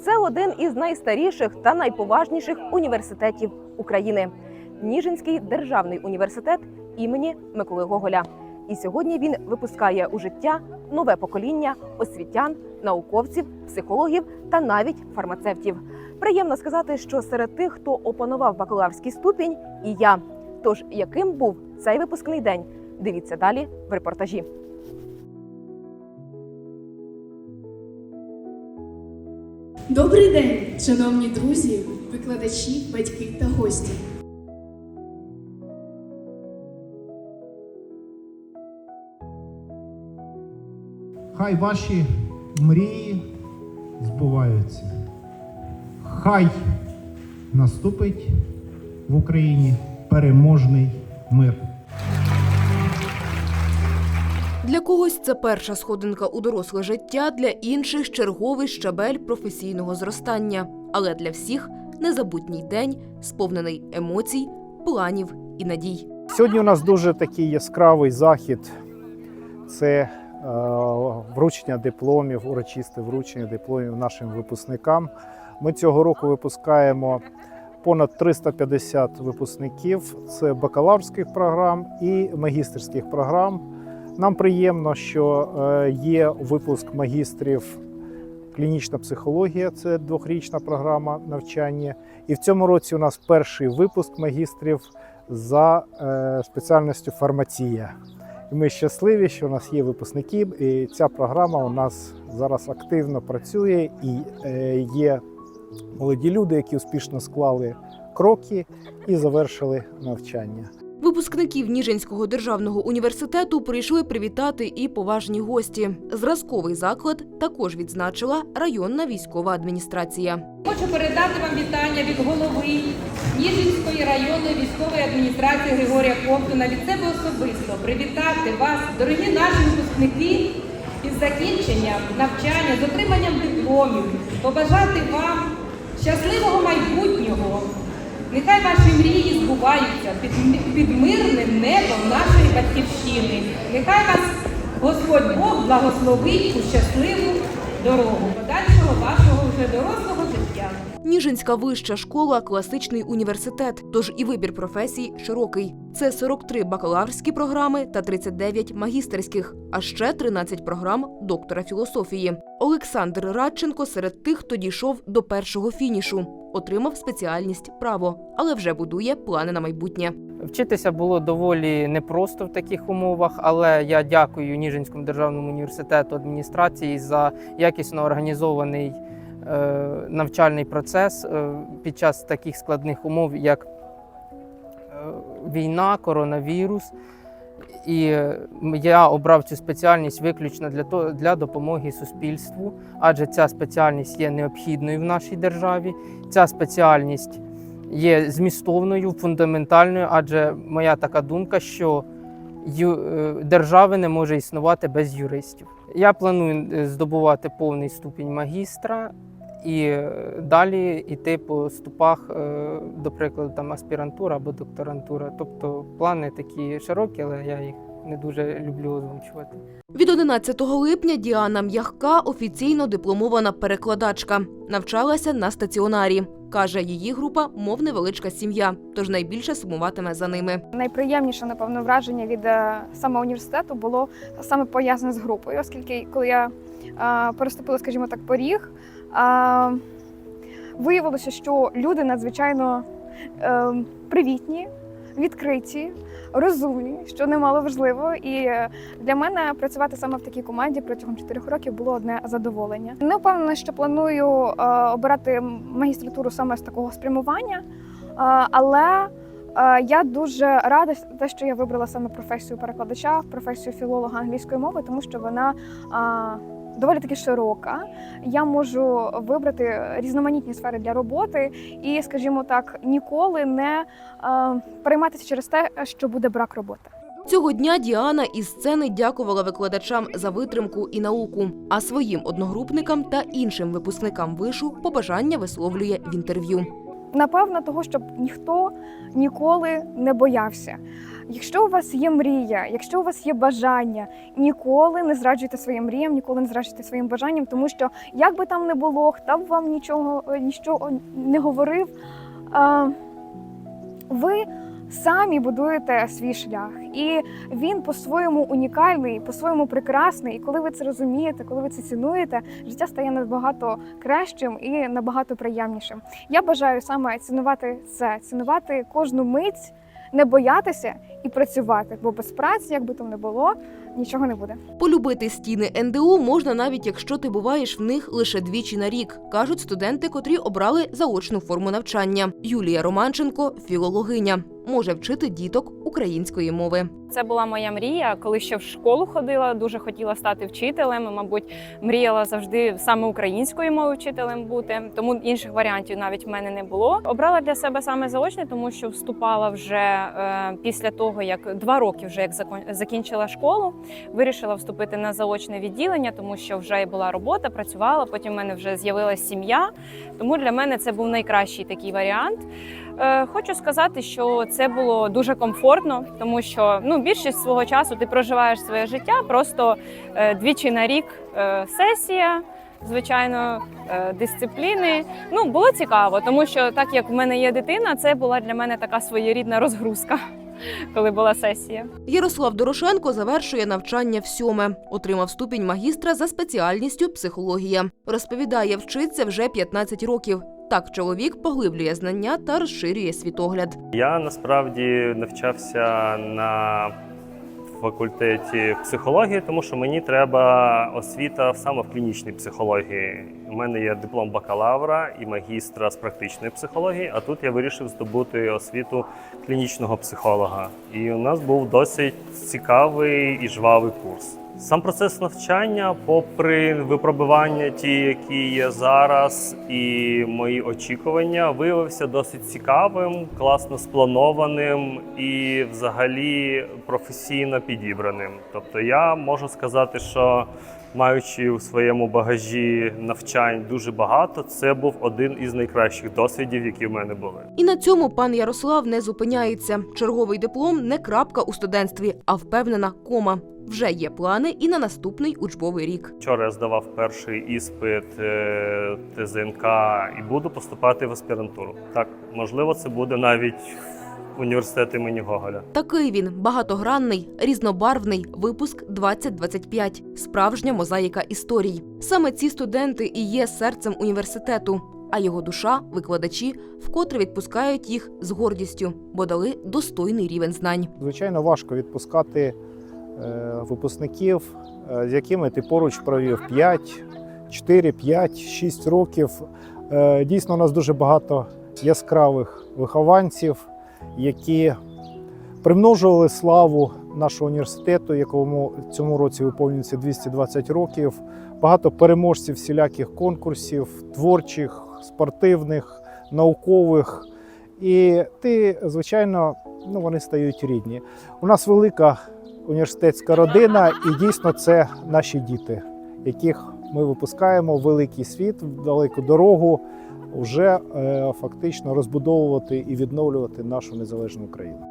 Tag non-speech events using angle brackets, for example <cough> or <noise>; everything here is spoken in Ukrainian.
Це один із найстаріших та найповажніших університетів України Ніжинський державний університет імені Миколи Гоголя. І сьогодні він випускає у життя нове покоління освітян, науковців, психологів та навіть фармацевтів. Приємно сказати, що серед тих, хто опанував бакалаврський ступінь, і я. Тож яким був цей випускний день? Дивіться далі в репортажі. Добрий день, шановні друзі, викладачі, батьки та гості. Хай ваші мрії збуваються. Хай наступить в Україні переможний мир. Для когось це перша сходинка у доросле життя, для інших черговий щабель професійного зростання. Але для всіх незабутній день, сповнений емоцій, планів і надій. Сьогодні у нас дуже такий яскравий захід. Це е, вручення дипломів, урочисте вручення дипломів нашим випускникам. Ми цього року випускаємо понад 350 випускників. Це бакалаврських програм і магістерських програм. Нам приємно, що е, є випуск магістрів клінічна психологія, це двохрічна програма навчання. І в цьому році у нас перший випуск магістрів за е, спеціальністю фармація. І ми щасливі, що у нас є випускники, і ця програма у нас зараз активно працює і е, є молоді люди, які успішно склали кроки і завершили навчання. Випускників Ніжинського державного університету прийшли привітати і поважні гості. Зразковий заклад також відзначила районна військова адміністрація. Хочу передати вам вітання від голови Ніжинської районної військової адміністрації Григорія Ковтуна. Від себе особисто привітати вас, дорогі наші випускники, із закінченням навчання, з отриманням дипломів, побажати вам щасливого майбутнього. Нехай ваші мрії збуваються під, під мирним небом нашої батьківщини. Нехай вас Господь Бог благословить у щасливу дорогу подальшого вашого вже дорослого життя. Ніжинська вища школа класичний університет, тож і вибір професій широкий. Це 43 бакалаврські програми та 39 магістерських, а ще 13 програм доктора філософії. Олександр Радченко серед тих, хто дійшов до першого фінішу, отримав спеціальність право, але вже будує плани на майбутнє. Вчитися було доволі непросто в таких умовах, але я дякую Ніжинському державному університету адміністрації за якісно організований навчальний процес е, під час таких складних умов, як е, війна, коронавірус. І е, я обрав цю спеціальність виключно для того, для допомоги суспільству, адже ця спеціальність є необхідною в нашій державі. Ця спеціальність є змістовною, фундаментальною, адже моя така думка, що е, держави не може існувати без юристів. Я планую е, здобувати повний ступінь магістра і далі йти по ступах, е, до прикладу, там аспірантура або докторантура. Тобто плани такі широкі, але я їх не дуже люблю озвучувати. Від 11 липня Діана М'ягка офіційно дипломована перекладачка. Навчалася на стаціонарі. Каже, її група мов невеличка сім'я, тож найбільше сумуватиме за ними. Найприємніше, напевно, враження від е, саме університету було саме пов'язане з групою, оскільки коли я е, переступила, скажімо так, поріг, е, виявилося, що люди надзвичайно е, привітні, відкриті, розумні, що немало важливо. І е, для мене працювати саме в такій команді протягом чотирьох років було одне задоволення. Не впевнена, що планую е, обирати магістратуру саме з такого спрямування, е, але Е, Я дуже рада, те, що я вибрала саме професію перекладача, професію філолога англійської мови, тому що вона а, доволі таки широка. Я можу вибрати різноманітні сфери для роботи і, скажімо так, ніколи не а, перейматися через те, що буде брак роботи. Цього дня Діана із сцени дякувала викладачам за витримку і науку, а своїм одногрупникам та іншим випускникам вишу побажання висловлює в інтерв'ю. Напевно, того, щоб ніхто ніколи не боявся. Якщо у вас є мрія, якщо у вас є бажання, ніколи не зраджуйте своїм мріям, ніколи не зраджуйте своїм бажанням, тому що як би там не було, хто б вам нічого е, нічого не говорив, ви самі будуєте свій шлях, і він по-своєму унікальний, по-своєму прекрасний. І коли ви це розумієте, коли ви це цінуєте, життя стає набагато кращим і набагато приємнішим. Я бажаю саме цінувати це, цінувати кожну мить, не боятися і працювати, бо без праці, як би там не було, нічого не буде. Полюбити стіни НДУ можна навіть якщо ти буваєш в них лише двічі на рік, кажуть студенти, котрі обрали заочну форму навчання. Юлія Романченко філологиня, може вчити діток української мови. Це була моя мрія, коли ще в школу ходила, дуже хотіла стати вчителем. і, Мабуть, мріяла завжди саме українською мовою вчителем бути. Тому інших варіантів навіть в мене не було. Обрала для себе саме заочне, тому що вступала вже е, після того, як два роки вже як закінчила школу. Вирішила вступити на заочне відділення, тому що вже була робота, працювала. Потім в мене вже з'явилася сім'я. Тому для мене це був найкращий такий варіант. Е, Хочу сказати, що це було дуже комфортно, тому що ну більшість свого часу ти проживаєш своє життя просто е, двічі на рік е, сесія. Звичайно, е, дисципліни. Ну було цікаво, тому що так як в мене є дитина, це була для мене така своєрідна розгрузка, <laughs> коли була сесія. Ярослав Дорошенко завершує навчання в сьоме. Отримав ступінь магістра за спеціальністю психологія. Розповідає, вчиться вже 15 років. Так чоловік поглиблює знання та розширює світогляд. Я насправді навчався на факультеті психології, тому що мені треба освіта саме в клінічній психології. У мене є диплом бакалавра і магістра з практичної психології, а тут я вирішив здобути освіту клінічного психолога. І у нас був досить цікавий і жвавий курс. Сам процес навчання, попри випробування, ті, які є зараз, і мої очікування, виявився досить цікавим, класно спланованим і взагалі професійно підібраним. Тобто, я можу сказати, що маючи у своєму багажі навчань дуже багато, це був один із найкращих досвідів, які в мене були. І на цьому пан Ярослав не зупиняється. Черговий диплом не крапка у студентстві, а впевнена кома. Вже є плани і на наступний учбовий рік. Вчора я здавав перший іспит е, ТЗНК і буду поступати в аспірантуру. Так, можливо, це буде навіть університет імені Гоголя. Такий він багатогранний, різнобарвний випуск 2025 справжня мозаїка історій. Саме ці студенти і є серцем університету. А його душа, викладачі, вкотре відпускають їх з гордістю, бо дали достойний рівень знань. Звичайно, важко відпускати е, випускників, е, з якими ти поруч провів 5, 4, 5, 6 років. Е, Дійсно, у нас дуже багато яскравих вихованців, які примножували славу нашого університету, якому в цьому році виповнюється 220 років. Багато переможців всіляких конкурсів, творчих, спортивних, наукових. І ти, звичайно, ну, вони стають рідні. У нас велика університетська родина, і дійсно це наші діти, яких ми випускаємо в великий світ, в далеку дорогу, вже е, фактично розбудовувати і відновлювати нашу незалежну Україну.